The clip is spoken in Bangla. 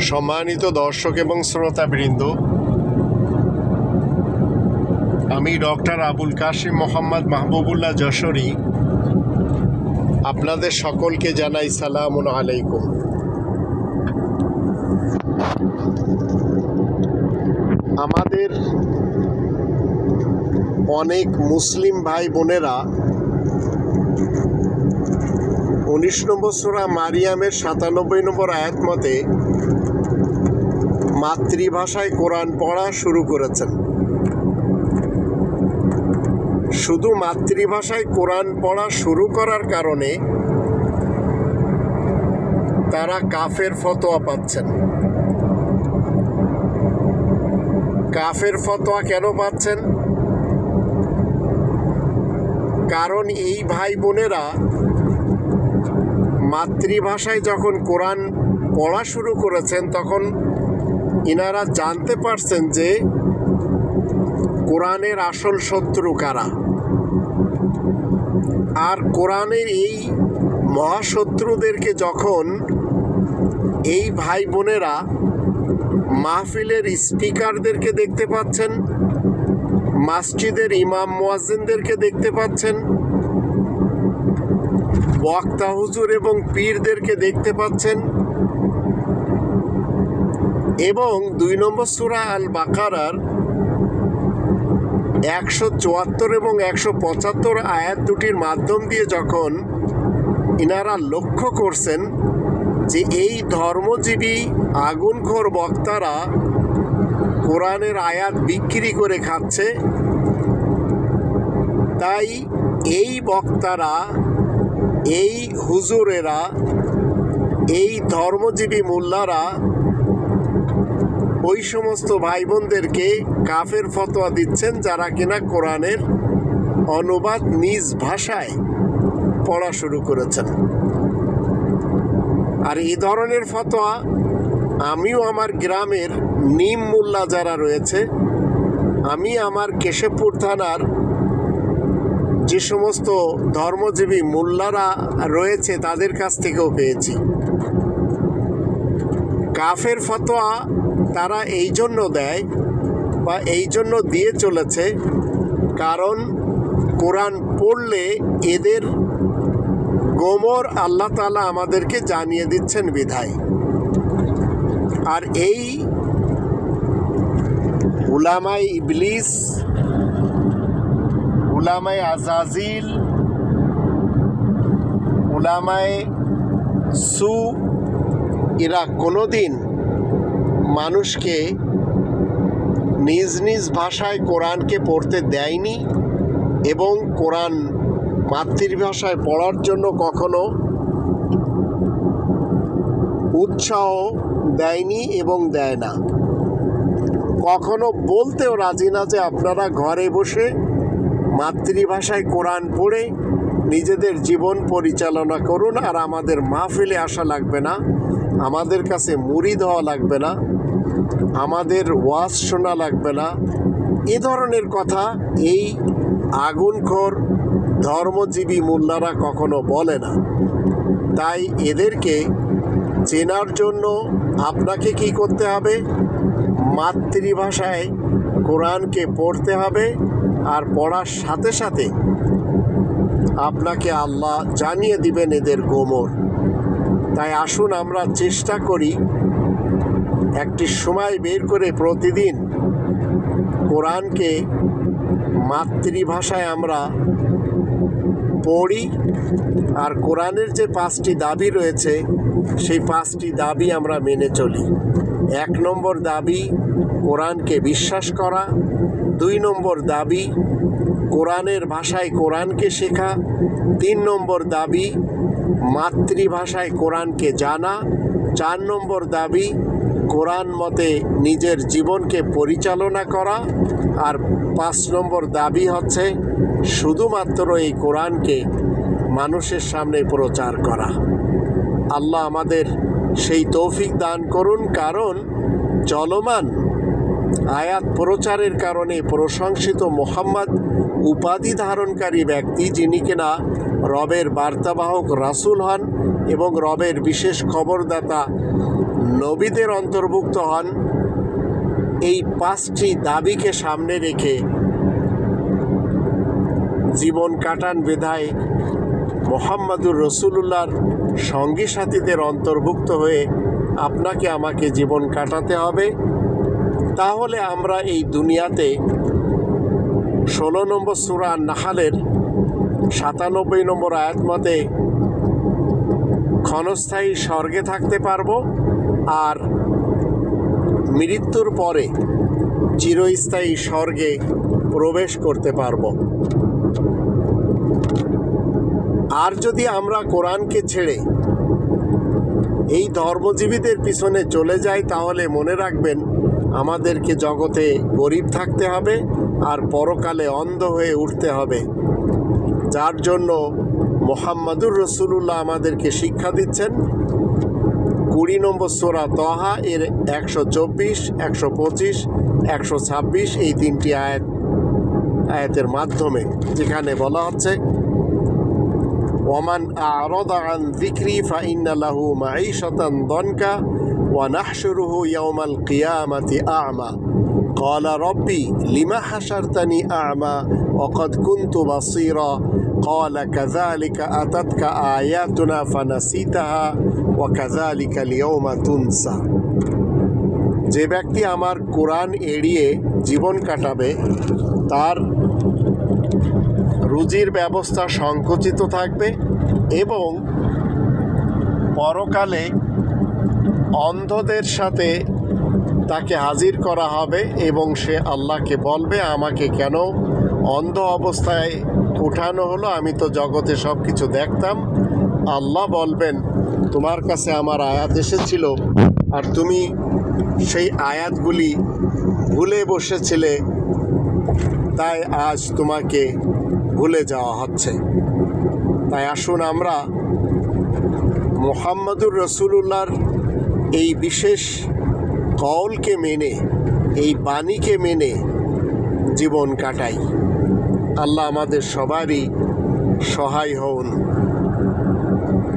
সম্মানিত দর্শক এবং শ্রোতাবৃন্দ, আমি ডক্টর আবুল কাশিম মোহাম্মদ মাহবুবুল্লাহ যশোরী আপনাদের সকলকে জানাই সালাম আলাইকুম। আমাদের অনেক মুসলিম ভাই বোনেরা উনিশ নম্বর সুরা মারিয়ামের সাতানব্বই নম্বর আয়াত মতে মাতৃভাষায় কোরআন পড়া শুরু করেছেন। শুধু মাতৃভাষায় কোরআন পড়া শুরু করার কারণে তারা কাফের ফতোয়া পাচ্ছেন। কাফের ফতোয়া কেন পাচ্ছেন? কারণ এই ভাই বোনেরা মাতৃভাষায় যখন কোরআন পড়া শুরু করেছেন, তখন ইনারা জানতে পারছেন যে কোরআনের আসল শত্রু কারা। আর কোরআনের এই মহাশত্রুদেরকে যখন এই ভাই বোনেরা মাহফিলের স্পিকারদেরকে দেখতে পাচ্ছেন, মসজিদের ইমাম মোয়াজ্জিনদেরকে দেখতে পাচ্ছেন বক্তা হুজুর এবং পীরদেরকে দেখতে পাচ্ছেন। এবং দুই নম্বর সুরা আল বাকারার একশো চুয়াত্তর এবং একশো পঁচাত্তর আয়াত দুটির মাধ্যম দিয়ে যখন ইনারা লক্ষ্য করছেন যে এই ধর্মজীবী আগুনখোর বক্তারা কোরআনের আয়াত বিক্রি করে খাচ্ছে, তাই এই বক্তারা এই হুজুরেরা, এই ধর্মজীবী মোল্লারা ওই সমস্ত ভাই বোনদেরকে কাফের ফতোয়া দিচ্ছেন যারা কিনা কোরআনের অনুবাদ নিজ ভাষায় পড়া শুরু করেছেন। আর এই ধরনের ফতোয়া আমিও আমার গ্রামের নিম মোল্লা যারা রয়েছে, আমি আমার কেশবপুর থানার যে সমস্ত ধর্মজীবী মোল্লারা রয়েছে তাদের কাছ থেকেও পেয়েছি। কাফের ফতোয়া তারা এই জন্য দেয় বা এই জন্য দিয়ে চলেছে কারণ কোরআন পড়লে এদের গোমর আল্লাহ তালা আমাদেরকে জানিয়ে দিচ্ছেন বিধায়। আর এই উলামাই ইবলিস উলামায় আজাজিল, উলামায় সু এরা কোনোদিন মানুষকে নিজ নিজ ভাষায় কোরআনকে পড়তে দেয়নি এবং কোরআন মাতৃভাষায় পড়ার জন্য কখনো উৎসাহ দেয়নি এবং দেয় না। কখনো বলতেও রাজি না যে আপনারা ঘরে বসে মাতৃভাষায় কোরআন পড়ে নিজেদের জীবন পরিচালনা করুন আর আমাদের মাহফিলে আসা লাগবে না, আমাদের কাছে মুড়ি দেওয়া লাগবে না, আমাদের ওয়াজ শোনা লাগবে না। এ ধরনের কথা এই আগুনখোর ধর্মজীবী মোল্লারা কখনো বলে না। তাই এদেরকে চেনার জন্য আপনাকে কি করতে হবে? মাতৃভাষায় কোরআনকে পড়তে হবে। আর পড়ার সাথে সাথে আপনাকে আল্লাহ জানিয়ে দিবেন এদের গোমর। তাই আসুন আমরা চেষ্টা করি একটি সময় বের করে প্রতিদিন কোরআনকে মাতৃভাষায় আমরা পড়ি আর কোরআনের যে পাঁচটি দাবি রয়েছে, সেই পাঁচটি দাবি আমরা মেনে চলি। এক নম্বর দাবি, কোরআনকে বিশ্বাস করা। দুই নম্বর দাবি, কোরআনের ভাষায় কোরআনকে শেখা। তিন নম্বর দাবি, মাতৃভাষায় কোরআনকে জানা। চার নম্বর দাবি, কোরআন মতে নিজের জীবনকে পরিচালনা করা। আর পাঁচ নম্বর দাবি হচ্ছে, শুধুমাত্র এই কোরআনকে মানুষের সামনে প্রচার করা। আল্লাহ আমাদের সেই তৌফিক দান করুন, কারণ চলমান আয়াত প্রচারের কারণে প্রশংসিত মোহাম্মদ উপাধি ধারণকারী ব্যক্তি যিনি কিনা রবের বার্তাবাহক রাসূল হন এবং রবের বিশেষ খবরদাতা নবীদের অন্তর্ভুক্ত হন, এই পাঁচটি দাবিকে সামনে রেখে জীবন কাটান বেধায় মোহাম্মদুর রসুল্লাহর সঙ্গী সাথীদের অন্তর্ভুক্ত হয়ে আপনাকে আমাকে জীবন কাটাতে হবে। তাহলে আমরা এই দুনিয়াতে ষোলো নম্বর সুরা নাহালের সাতানব্বই নম্বর আয়াত মতে ক্ষণস্থায়ী স্বর্গে থাকতে পারব আর মৃত্যুর পরে চিরস্থায়ী স্বর্গে প্রবেশ করতে পারব। আর যদি আমরা কোরআনকে ছেড়ে এই ধর্মজীবীদের পিছনে চলে যাই, তাহলে মনে রাখবেন আমাদেরকে জগতে গরিব থাকতে হবে আর পরকালে অন্ধ হয়ে উঠতে হবে। যার জন্য মোহাম্মদুর রসুল্লাহ আমাদেরকে শিক্ষা দিচ্ছেন। কুড়ি নম্বর সোরা তহা এর একশো চব্বিশ, একশো পঁচিশ, একশো ছাব্বিশ এই তিনটি আয়াত, আয়াতের মাধ্যমে, যেখানে বলা হচ্ছে, ওমান আরদ আন যিকরি ফাইন লাহু মাঈশাতান দনকা ওয়া নাহশুরুহু ইয়াউমাল কিয়ামাতি আ'মা قال ربي لما حشرتني أعمى وقد كنت بصيرا قال كذلك أتتك آياتنا فنسيتها وكذلك اليوم تنسى যে ব্যক্তি আমার কোরআন এড়িয়ে জীবন কাটাবে তার রুজির ব্যবস্থা সংকুচিত থাকবে এবং পরকালে অন্ধদের সাথে তাকে হাজির করা হবে এবং সে আল্লাহকে বলবে, আমাকে কেন অন্ধ অবস্থায় উঠানো হলো? আমি তো জগতে সব কিছু দেখতাম। আল্লাহ বলবেন, তোমার কাছে আমার আয়াত এসেছিল আর তুমি সেই আয়াতগুলি ভুলে বসেছিলে, তাই আজ তোমাকে ভুলে যাওয়া হচ্ছে। তাই আসুন আমরা মোহাম্মদুর রসুলুল্লাহর এই বিশেষ কলকে মেনে এই বাণীকে মেনে জীবন কাটাই। আল্লাহ আমাদের সবারই সহায় হন।